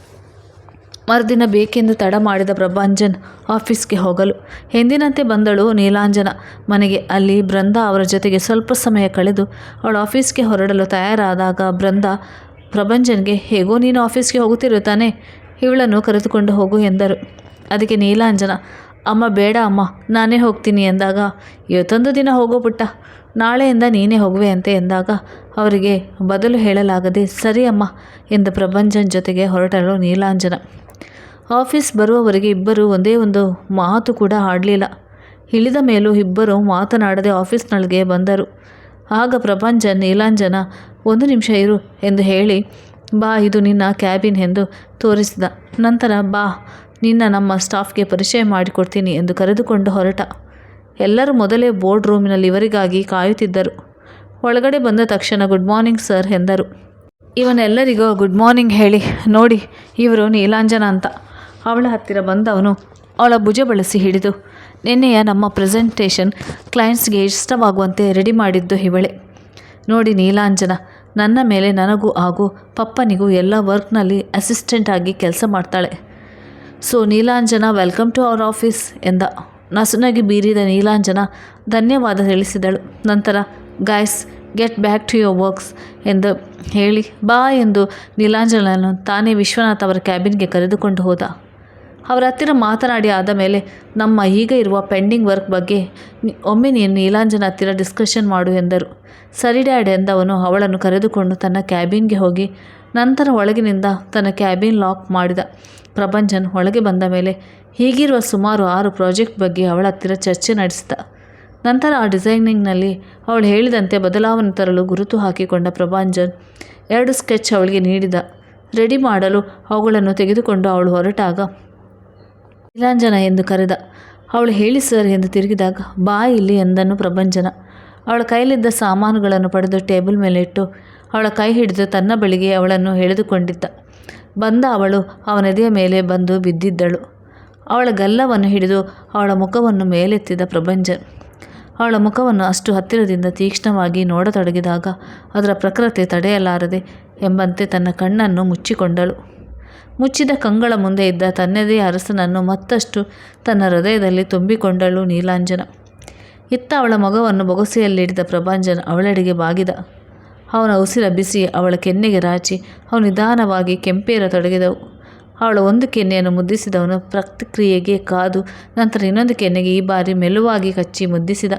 ಮರುದಿನ ಬೇಕೆಂದು ತಡ ಮಾಡಿದ ಪ್ರಭಾಂಜನ್ ಆಫೀಸ್ಗೆ ಹೋಗಲು. ಎಂದಿನಂತೆ ಬಂದಳು ನೀಲಾಂಜನ. ಮನೆಗೆ ಅಲ್ಲಿ ಬೃಂದ ಅವರ ಜೊತೆಗೆ ಸ್ವಲ್ಪ ಸಮಯ ಕಳೆದು ಅವಳು ಆಫೀಸ್ಗೆ ಹೊರಡಲು ತಯಾರಾದಾಗ ಬೃಂದ, ಪ್ರಭಂಜನ್ಗೆ ಹೇಗೋ ನೀನು ಆಫೀಸ್ಗೆ ಹೋಗುತ್ತಿರುತ್ತಾನೆ. ಇವಳನ್ನು ಕರೆದುಕೊಂಡು ಹೋಗು ಎಂದರು. ಅದಕ್ಕೆ ನೀಲಾಂಜನ ಅಮ್ಮ, ಬೇಡ ಅಮ್ಮ, ನಾನೇ ಹೋಗ್ತೀನಿ ಎಂದಾಗ ಇವತ್ತೊಂದು ದಿನ ಹೋಗೋ ಪುಟ್ಟ, ನಾಳೆಯಿಂದ ನೀನೇ ಹೋಗುವೆ ಅಂತೆ ಎಂದಾಗ, ಅವರಿಗೆ ಬದಲು ಹೇಳಲಾಗದೆ, ಸರಿ ಅಮ್ಮ ಎಂದು ಪ್ರಭಂಜನ್ ಜೊತೆಗೆ ಹೊರಟಳು ನೀಲಾಂಜನ. ಆಫೀಸ್ ಬರುವವರೆಗೆ ಇಬ್ಬರು ಒಂದೇ ಒಂದು ಮಾತು ಕೂಡ ಆಡಲಿಲ್ಲ. ಇಳಿದ ಮೇಲೂ ಇಬ್ಬರು ಮಾತನಾಡದೆ ಆಫೀಸ್ನೊಳಗೆ ಬಂದರು. ಆಗ ಪ್ರಭಂಜನ್, ನೀಲಾಂಜನ, ಒಂದು ನಿಮಿಷ ಇರು ಎಂದು ಹೇಳಿ, ಬಾ, ಇದು ನಿನ್ನ ಕ್ಯಾಬಿನ್ ಎಂದು ತೋರಿಸಿದ. ನಂತರ, ಬಾ ನಿನ್ನ ನಮ್ಮ ಸ್ಟಾಫ್ಗೆ ಪರಿಚಯ ಮಾಡಿಕೊಡ್ತೀನಿ ಎಂದು ಕರೆದುಕೊಂಡು ಹೊರಟ. ಎಲ್ಲರೂ ಮೊದಲೇ ಬೋರ್ಡ್ ರೂಮಿನಲ್ಲಿ ಇವರಿಗಾಗಿ ಕಾಯುತ್ತಿದ್ದರು. ಒಳಗಡೆ ಬಂದ ತಕ್ಷಣ, ಗುಡ್ ಮಾರ್ನಿಂಗ್ ಸರ್ ಎಂದರು. ಇವನೆಲ್ಲರಿಗೂ ಗುಡ್ ಮಾರ್ನಿಂಗ್ ಹೇಳಿ. ನೋಡಿ, ಇವರು ನೀಲಾಂಜನ ಅಂತ. ಅವಳ ಹತ್ತಿರ ಬಂದವನು ಅವಳ ಭುಜ ಬಳಸಿ ಹಿಡಿದು, ನಿನ್ನೆಯ ನಮ್ಮ ಪ್ರೆಸೆಂಟೇಷನ್ ಕ್ಲೈಂಟ್ಸ್ಗೆ ಇಷ್ಟವಾಗುವಂತೆ ರೆಡಿ ಮಾಡಿದ್ದು ಇವಳೆ. ನೋಡಿ ನೀಲಾಂಜನ, ನನ್ನ ಮೇಲೆ ನನಗೂ ಹಾಗೂ ಪಪ್ಪನಿಗೂ ಎಲ್ಲ ವರ್ಕ್ನಲ್ಲಿ ಅಸಿಸ್ಟೆಂಟ್ ಆಗಿ ಕೆಲಸ ಮಾಡ್ತಾಳೆ. So Neelanjana welcome to our office ಎಂದ ನಸುನಾಗಿ ಬೀರಿದ ನೀಲಾಂಜನ ಧನ್ಯವಾದ ತಿಳಿಸಿದಳು ನಂತರ guys get back to your works ಎಂದು ಹೇಳಿ, ಬಾ ಎಂದು ನೀಲಾಂಜನನ್ನು ತಾನೇ ವಿಶ್ವನಾಥ್ ಅವರ ಕ್ಯಾಬಿನ್ಗೆ ಕರೆದುಕೊಂಡು ಹೋದ. ಅವರ ಹತ್ತಿರ ಮಾತನಾಡಿ ಆದ ಮೇಲೆ, ನಮ್ಮ ಈಗ ಇರುವ ಪೆಂಡಿಂಗ್ ವರ್ಕ್ ಬಗ್ಗೆ ಒಮ್ಮೆ ನೀನು ನೀಲಾಂಜನ ಹತ್ತಿರ ಡಿಸ್ಕಷನ್ ಮಾಡು ಎಂದರು. ಸರಿ, ಡ್ಯಾಡ್ ಎಂದವನು ಅವಳನ್ನು ಕರೆದುಕೊಂಡು ತನ್ನ ಕ್ಯಾಬಿನ್ಗೆ ಹೋಗಿ, ನಂತರ ಒಳಗಿನಿಂದ ತನ್ನ ಕ್ಯಾಬಿನ್ ಲಾಕ್ ಮಾಡಿದ. ಪ್ರಪಂಚನ್ ಒಳಗೆ ಬಂದ ಮೇಲೆ ಹೀಗಿರುವ ಸುಮಾರು ಆರು ಪ್ರಾಜೆಕ್ಟ್ ಬಗ್ಗೆ ಅವಳ ಹತ್ತಿರ ಚರ್ಚೆ ನಡೆಸಿದ. ನಂತರ ಆ ಡಿಸೈನಿಂಗ್ನಲ್ಲಿ ಅವಳು ಹೇಳಿದಂತೆ ಬದಲಾವಣೆ ತರಲು ಗುರುತು ಹಾಕಿಕೊಂಡ ಪ್ರಭಾಂಜನ್ ಎರಡು ಸ್ಕೆಚ್ ಅವಳಿಗೆ ನೀಡಿದ. ರೆಡಿ ಮಾಡಲು ಅವುಗಳನ್ನು ತೆಗೆದುಕೊಂಡು ಅವಳು ಹೊರಟಾಗ, ನೀಲಾಂಜನ ಎಂದು ಕರೆದ. ಅವಳು, ಹೇಳಿ ಸರ್ ಎಂದು ತಿರುಗಿದಾಗ ಬಾ ಇಲ್ಲಿ ಎಂದನು ಪ್ರಭಂಜನ. ಅವಳ ಕೈಯಲ್ಲಿದ್ದ ಸಾಮಾನುಗಳನ್ನು ಪಡೆದು ಟೇಬಲ್ ಮೇಲೆ ಇಟ್ಟು ಅವಳ ಕೈ ಹಿಡಿದು ತನ್ನ ಬಳಿಗೆ ಅವಳನ್ನು ಎಳೆದುಕೊಂಡಿದ್ದ. ಬಂದ ಅವಳು ಅವನೆದೆಯ ಮೇಲೆ ಬಂದು ಬಿದ್ದಿದ್ದಳು. ಅವಳ ಗಲ್ಲವನ್ನು ಹಿಡಿದು ಅವಳ ಮುಖವನ್ನು ಮೇಲೆತ್ತಿದ ಪ್ರಭಂಜನ್ ಅವಳ ಮುಖವನ್ನು ಅಷ್ಟು ಹತ್ತಿರದಿಂದ ತೀಕ್ಷ್ಣವಾಗಿ ನೋಡತೊಡಗಿದಾಗ ಅದರ ಪ್ರಕೃತಿ ತಡೆಯಲಾರದೆ ಎಂಬಂತೆ ತನ್ನ ಕಣ್ಣನ್ನು ಮುಚ್ಚಿಕೊಂಡಳು. ಮುಚ್ಚಿದ ಕಂಗಳ ಮುಂದೆ ಇದ್ದ ತನ್ನದೇ ಅರಸನನ್ನು ಮತ್ತಷ್ಟು ತನ್ನ ಹೃದಯದಲ್ಲಿ ತುಂಬಿಕೊಂಡಳು ನೀಲಾಂಜನ. ಇತ್ತ ಅವಳ ಮಗವನ್ನು ಬೊಗಸೆಯಲ್ಲಿಡಿದ ಪ್ರಭಾಂಜನ್ ಅವಳೆಡೆಗೆ ಬಾಗಿದ. ಅವನ ಉಸಿರ ಬಿಸಿ ಅವಳ ಕೆನ್ನೆಗೆ ರಾಚಿ ಅವನು ನಿಧಾನವಾಗಿ ಕೆಂಪೇರ ತೊಡಗಿದವು. ಅವಳ ಒಂದು ಕೆನ್ನೆಯನ್ನು ಮುದ್ದಿಸಿದವನು, ಪ್ರತಿಕ್ರಿಯೆಗೆ ಕಾದು ನಂತರ ಇನ್ನೊಂದು ಕೆನ್ನೆಗೆ ಈ ಬಾರಿ ಮೆಲುವಾಗಿ ಕಚ್ಚಿ ಮುದ್ದಿಸಿದ.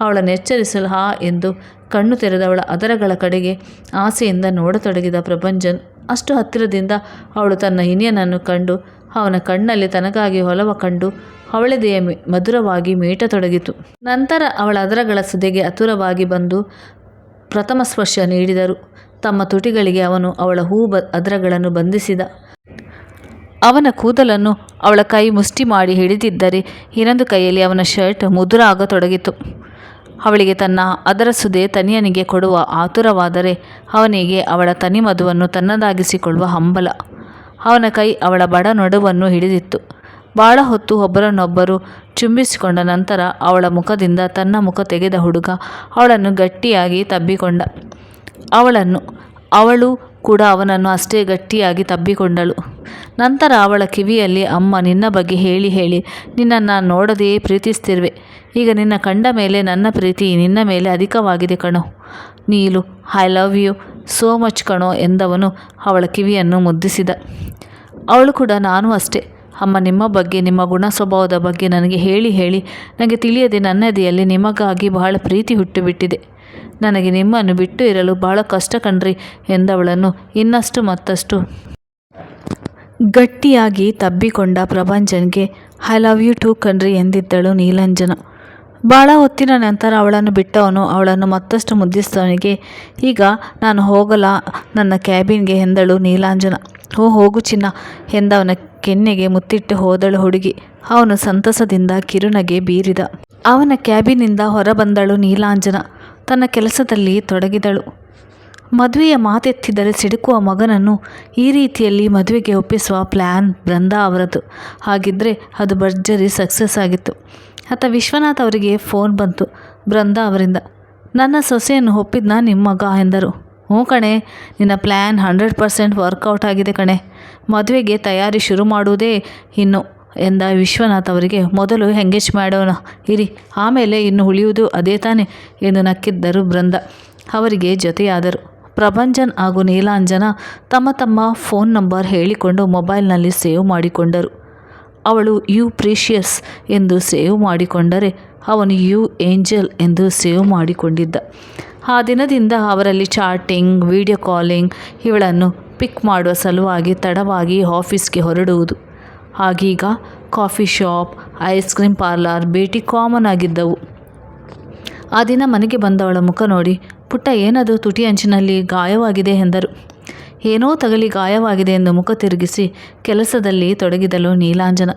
ಅವಳನ್ನು ಎಚ್ಚರಿಸಲು ಹಾ ಎಂದು ಕಣ್ಣು ತೆರೆದವಳ ಅದರಗಳ ಕಡೆಗೆ ಆಸೆಯಿಂದ ನೋಡತೊಡಗಿದ ಪ್ರಭಂಜನ್, ಅಷ್ಟು ಹತ್ತಿರದಿಂದ ಅವಳು ತನ್ನ ಹಿನಿಯನನ್ನು ಕಂಡು, ಅವನ ಕಣ್ಣಲ್ಲಿ ತನಗಾಗಿ ಹೊಲವ ಕಂಡು, ಅವಳದೆಯ ಮಧುರವಾಗಿ ಮೀಟತೊಡಗಿತು. ನಂತರ ಅವಳ ಅದರಗಳ ಸುದೆಗೆ ಅತುರವಾಗಿ ಬಂದು ಪ್ರಥಮ ಸ್ಪರ್ಶ ನೀಡಿದರು. ತಮ್ಮ ತುಟಿಗಳಿಗೆ ಅವನು ಅವಳ ಹೂ ಬ, ಅದರಗಳನ್ನು ಬಂಧಿಸಿದ. ಅವನ ಕೂದಲನ್ನು ಅವಳ ಕೈ ಮುಷ್ಟಿ ಮಾಡಿ ಹಿಡಿದಿದ್ದರೆ ಇನ್ನೊಂದು ಕೈಯಲ್ಲಿ ಅವನ ಶರ್ಟ್ ಮುದುರ ಆಗತೊಡಗಿತು ಅವಳಿಗೆ ತನ್ನ ಅದರ ಸುದೆ ತನಿಯನಿಗೆ ಕೊಡುವ ಆತುರವಾದರೆ ಅವನಿಗೆ ಅವಳ ತನಿ ಮಧುವನ್ನು ತನ್ನದಾಗಿಸಿಕೊಳ್ಳುವ ಹಂಬಲ. ಅವನ ಕೈ ಅವಳ ಬಡ ನಡುವನ್ನು ಹಿಡಿದಿತ್ತು. ಬಹಳ ಹೊತ್ತು ಒಬ್ಬರನ್ನೊಬ್ಬರು ಚುಂಬಿಸಿಕೊಂಡ ನಂತರ ಅವಳ ಮುಖದಿಂದ ತನ್ನ ಮುಖ ತೆಗೆದ ಹುಡುಗ ಅವಳನ್ನು ಗಟ್ಟಿಯಾಗಿ ತಬ್ಬಿಕೊಂಡ. ಅವಳನ್ನು, ಅವಳು ಕೂಡ ಅವನನ್ನು ಅಷ್ಟೇ ಗಟ್ಟಿಯಾಗಿ ತಬ್ಬಿಕೊಂಡಳು. ನಂತರ ಅವಳ ಕಿವಿಯಲ್ಲಿ, ಅಮ್ಮ, ನಿನ್ನ ಬಗ್ಗೆ ಹೇಳಿ ಹೇಳಿ. ನಿನ್ನನ್ನು ನೋಡದೆಯೇ ಪ್ರೀತಿಸ್ತಿರುವೆ. ಈಗ ನಿನ್ನ ಕಂಡ ಮೇಲೆ ನನ್ನ ಪ್ರೀತಿ ನಿನ್ನ ಮೇಲೆ ಅಧಿಕವಾಗಿದೆ ಕಣೋ. Neelu I love you so much ಕಣೋ ಎಂದವನು ಅವಳ ಕಿವಿಯನ್ನು ಮುದ್ದಿಸಿದ. ಅವಳು ಕೂಡ, ನಾನು ಅಷ್ಟೇ. ಅಮ್ಮ, ನಿಮ್ಮ ಬಗ್ಗೆ, ನಿಮ್ಮ ಗುಣ ಸ್ವಭಾವದ ಬಗ್ಗೆ ನನಗೆ ಹೇಳಿ ಹೇಳಿ ನನಗೆ ತಿಳಿಯದೆ ನನ್ನದಿಯಲ್ಲಿ ನಿಮಗಾಗಿ ಬಹಳ ಪ್ರೀತಿ ಹುಟ್ಟುಬಿಟ್ಟಿದೆ. ನನಗೆ ನಿಮ್ಮನ್ನು ಬಿಟ್ಟು ಇರಲು ಬಹಳ ಕಷ್ಟ ಕಣ್ರಿ, ಎಂದವಳನ್ನು ಇನ್ನಷ್ಟು ಮತ್ತಷ್ಟು. ಗಟ್ಟಿಯಾಗಿ ತಬ್ಬಿಕೊಂಡ ಪ್ರಭಂಜನ್ಗೆ ಐ ಲವ್ ಯು ಟು ಕಣ್ರಿ, ಎಂದಿದ್ದಳು ನೀಲಂಜನ. ಭಾಳ ಹೊತ್ತಿನ ನಂತರ ಅವಳನ್ನು ಬಿಟ್ಟವನು, ಅವಳನ್ನು ಮತ್ತಷ್ಟು ಮುದ್ದಿಸಿದವನಿಗೆ, ಈಗ ನಾನು ಹೋಗಲ್ಲ, ನನ್ನ ಕ್ಯಾಬಿನ್ಗೆ ಎಂದಳು ನೀಲಾಂಜನ. ಓ ಹೋಗು ಚಿನ್ನ. ಎಂದವನ ಕೆನ್ನೆಗೆ ಮುತ್ತಿಟ್ಟು ಹೋದಳು ಹುಡುಗಿ. ಅವನು ಸಂತಸದಿಂದ ಕಿರುನಗೆ ಬೀರಿದ. ಅವನ ಕ್ಯಾಬಿನಿಂದ ಹೊರಬಂದಳು ನೀಲಾಂಜನ. ತನ್ನ ಕೆಲಸದಲ್ಲಿ ತೊಡಗಿದಳು. ಮದುವೆಯ ಮಾತೆತ್ತಿದ್ದರೆ ಸಿಡುಕುವ ಮಗನನ್ನು ಈ ರೀತಿಯಲ್ಲಿ ಮದುವೆಗೆ ಒಪ್ಪಿಸುವ ಪ್ಲ್ಯಾನ್ ಬೃಂದಾ ಅವರದು. ಹಾಗಿದ್ದರೆ ಅದು ಭರ್ಜರಿ ಸಕ್ಸಸ್ ಆಗಿತ್ತು. ಆತ ವಿಶ್ವನಾಥ್ ಅವರಿಗೆ ಫೋನ್ ಬಂತು. ಬೃಂದ ಅವರಿಂದ, ನನ್ನ ಸೊಸೆಯನ್ನು ಒಪ್ಪಿದ್ನ ನಿಮ್ಮ ಮಗ? ಎಂದರು. ಹ್ಞೂ ಕಣೆ, ನಿನ್ನ ಪ್ಲ್ಯಾನ್ ಹಂಡ್ರೆಡ್ ಪರ್ಸೆಂಟ್ ವರ್ಕೌಟ್ ಆಗಿದೆ ಕಣೆ. ಮದುವೆಗೆ ತಯಾರಿ ಶುರು ಮಾಡುವುದೇ ಇನ್ನು ಎಂದ ವಿಶ್ವನಾಥ್ ಅವರಿಗೆ ಮೊದಲು ಎಂಗೇಜ್ ಮಾಡೋಣ. ಇರಿ, ಆಮೇಲೆ ಇನ್ನು ಉಳಿಯುವುದು ಅದೇ ತಾನೆ ಎಂದು ನಕ್ಕಿದ್ದರು ಬೃಂದ ಅವರಿಗೆ ಜೊತೆಯಾದರು. ಪ್ರಭಂಜನ್ ಹಾಗೂ ನೀಲಾಂಜನ ತಮ್ಮ ತಮ್ಮ ಫೋನ್ ನಂಬರ್ ಹೇಳಿಕೊಂಡು ಮೊಬೈಲ್ನಲ್ಲಿ ಸೇವ್ ಮಾಡಿಕೊಂಡರು. ಅವಳು ಯು ಪ್ರೀಷಿಯಸ್ ಎಂದು ಸೇವ್ ಮಾಡಿಕೊಂಡರೆ ಅವನು ಯು ಏಂಜಲ್ ಎಂದು ಸೇವ್ ಮಾಡಿಕೊಂಡಿದ್ದ. ಆ ದಿನದಿಂದ ಅವರಲ್ಲಿ ಚಾಟಿಂಗ್, ವಿಡಿಯೋ ಕಾಲಿಂಗ್ ಇವಳನ್ನು ಪಿಕ್ ಮಾಡುವ ಸಲುವಾಗಿ ತಡವಾಗಿ ಆಫೀಸ್ಗೆ ಹೊರಡುವುದು. ಆಗೀಗ coffee shop, ice cream parlour ಭೇಟಿ ಕಾಮನ್ ಆಗಿದ್ದವು. ಆ ದಿನ ಮನೆಗೆ ಬಂದವಳ ಮುಖ ನೋಡಿ, ಪುಟ್ಟ ಏನದು ತುಟಿ ಅಂಚಿನಲ್ಲಿ ಗಾಯವಾಗಿದೆ ಎಂದರು. ಏನೋ ತಗಲಿ ಗಾಯವಾಗಿದೆ ಎಂದು ಮುಖ ತಿರುಗಿಸಿ ಕೆಲಸದಲ್ಲಿ ತೊಡಗಿದಳು ನೀಲಾಂಜನ.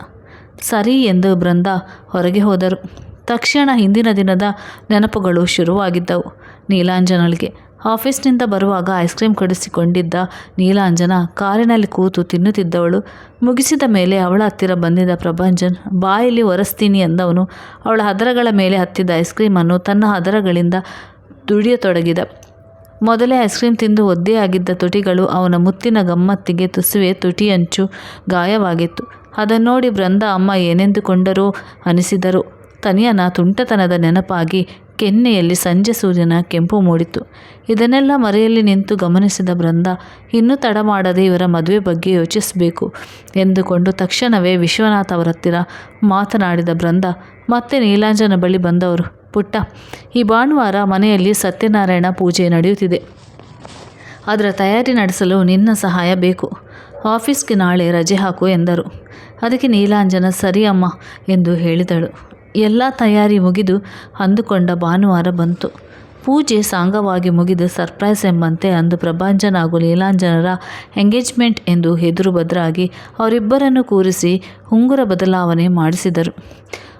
ಸರಿ ಎಂದು ಬೃಂದ ಹೊರಗೆ ಹೋದರು. ತಕ್ಷಣ ಹಿಂದಿನ ದಿನದ ನೆನಪುಗಳು ಶುರುವಾಗಿದ್ದವು. ನೀಲಾಂಜನಳಿಗೆ ಆಫೀಸ್ನಿಂದ ಬರುವಾಗ ಐಸ್ ಕ್ರೀಮ್ ಕಡಿಸಿಕೊಂಡಿದ್ದ ನೀಲಾಂಜನ ಕಾರಿನಲ್ಲಿ ಕೂತು ತಿನ್ನುತ್ತಿದ್ದವಳು. ಮುಗಿಸಿದ ಮೇಲೆ ಅವಳ ಹತ್ತಿರ ಬಂದಿದ್ದ ಪ್ರಭಂಜನ್, ಬಾಯಲ್ಲಿ ಒರೆಸ್ತೀನಿ ಎಂದವನು. ಅವಳ ಹದರಗಳ ಮೇಲೆ ಹತ್ತಿದ್ದ ಐಸ್ ಕ್ರೀಮನ್ನು ತನ್ನ ಹದರಗಳಿಂದ ದುಡಿಯತೊಡಗಿದ. ಮೊದಲೇ ಐಸ್ ಕ್ರೀಮ್ ತಿಂದು ಒದ್ದೆಯಾಗಿದ್ದ ತುಟಿಗಳು ಅವನ ಮುತ್ತಿನ ಗಮ್ಮತ್ತಿಗೆ ತುಸುವೆ ತುಟಿಯಂಚು ಗಾಯವಾಗಿತ್ತು. ಅದನ್ನು ನೋಡಿ ಬೃಂದ ಅಮ್ಮ ಏನೆಂದುಕೊಂಡರೂ? ಅನಿಸಿದರು. ತನಿಯನ ತುಂಟತನದ ನೆನಪಾಗಿ ಕೆನ್ನೆಯಲ್ಲಿ ಸಂಜೆ ಸೂರ್ಯನ ಕೆಂಪು ಮೂಡಿತು ಇದನ್ನೆಲ್ಲ ಮರೆಯಲ್ಲಿ ನಿಂತು ಗಮನಿಸಿದ ಬೃಂದ ಇನ್ನೂ ತಡ ಮಾಡದೆ ಇವರ ಮದುವೆ ಬಗ್ಗೆ ಯೋಚಿಸಬೇಕು ಎಂದುಕೊಂಡು ತಕ್ಷಣವೇ ವಿಶ್ವನಾಥ್ ಅವರ ಹತ್ತಿರ ಮಾತನಾಡಿದ ಬೃಂದ ಮತ್ತೆ ನೀಲಾಂಜನ ಬಳಿ ಬಂದವರು. ಪುಟ್ಟ, ಈ ಭಾನುವಾರ ಮನೆಯಲ್ಲಿ ಸತ್ಯನಾರಾಯಣ ಪೂಜೆ ನಡೆಯುತ್ತಿದೆ. ಅದರ ತಯಾರಿ ನಡೆಸಲು ನಿನ್ನ ಸಹಾಯ ಬೇಕು. ಆಫೀಸ್ಗೆ ನಾಳೆ ರಜೆ ಹಾಕು ಎಂದರು. ಅದಕ್ಕೆ ನೀಲಾಂಜನ, ಸರಿ ಅಮ್ಮ ಎಂದು ಹೇಳಿದಳು. ಎಲ್ಲ ತಯಾರಿ ಮುಗಿದು ಅಂದುಕೊಂಡ ಭಾನುವಾರ ಬಂತು. ಪೂಜೆ ಸಾಂಗವಾಗಿ ಮುಗಿದು ಸರ್ಪ್ರೈಸ್ ಎಂಬಂತೆ ಅಂದು ಪ್ರಭಾಂಜನ ಹಾಗೂ ಲೀಲಾಂಜನರ ಎಂಗೇಜ್ಮೆಂಟ್ ಎಂದು ಎದುರು ಬದರಾಗಿ ಅವರಿಬ್ಬರನ್ನು ಕೂರಿಸಿ ಉಂಗುರ ಬದಲಾವಣೆ ಮಾಡಿಸಿದರು.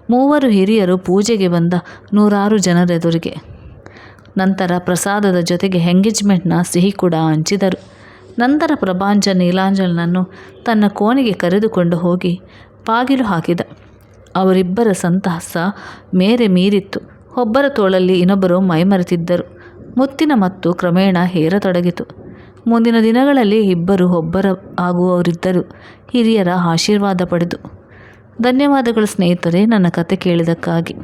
ಮೂವರು ಹಿರಿಯರು ಪೂಜೆಗೆ ಬಂದ ನೂರಾರು ಜನರೆದುರಿಗೆ. ನಂತರ ಪ್ರಸಾದದ ಜೊತೆಗೆ ಎಂಗೇಜ್ಮೆಂಟ್ನ ಸಿಹಿ ಕೂಡ ಹಂಚಿದರು. ನಂತರ ಪ್ರಭಾಂಜನ್ ನೀಲಾಂಜನನ್ನು ತನ್ನ ಕೋಣೆಗೆ ಕರೆದುಕೊಂಡು ಹೋಗಿ ಬಾಗಿಲು ಹಾಕಿದ. ಅವರಿಬ್ಬರ ಸಂತಸ ಮೇರೆ ಮೀರಿತ್ತು. ಒಬ್ಬರ ತೋಳಲ್ಲಿ ಇನ್ನೊಬ್ಬರು ಮೈಮರೆತಿದ್ದರು. ಮುತ್ತಿನ ಮತ್ತು ಕ್ರಮೇಣ ಹೇರತೊಡಗಿತು ಮುಂದಿನ ದಿನಗಳಲ್ಲಿ ಇಬ್ಬರು ಒಬ್ಬರ ಆಗುವವರಿದ್ದರು. ಹಿರಿಯರ ಆಶೀರ್ವಾದ ಪಡೆದು. ಧನ್ಯವಾದಗಳು ಸ್ನೇಹಿತರೆ, ನನ್ನ ಕತೆ ಕೇಳಿದ್ದಕ್ಕಾಗಿ.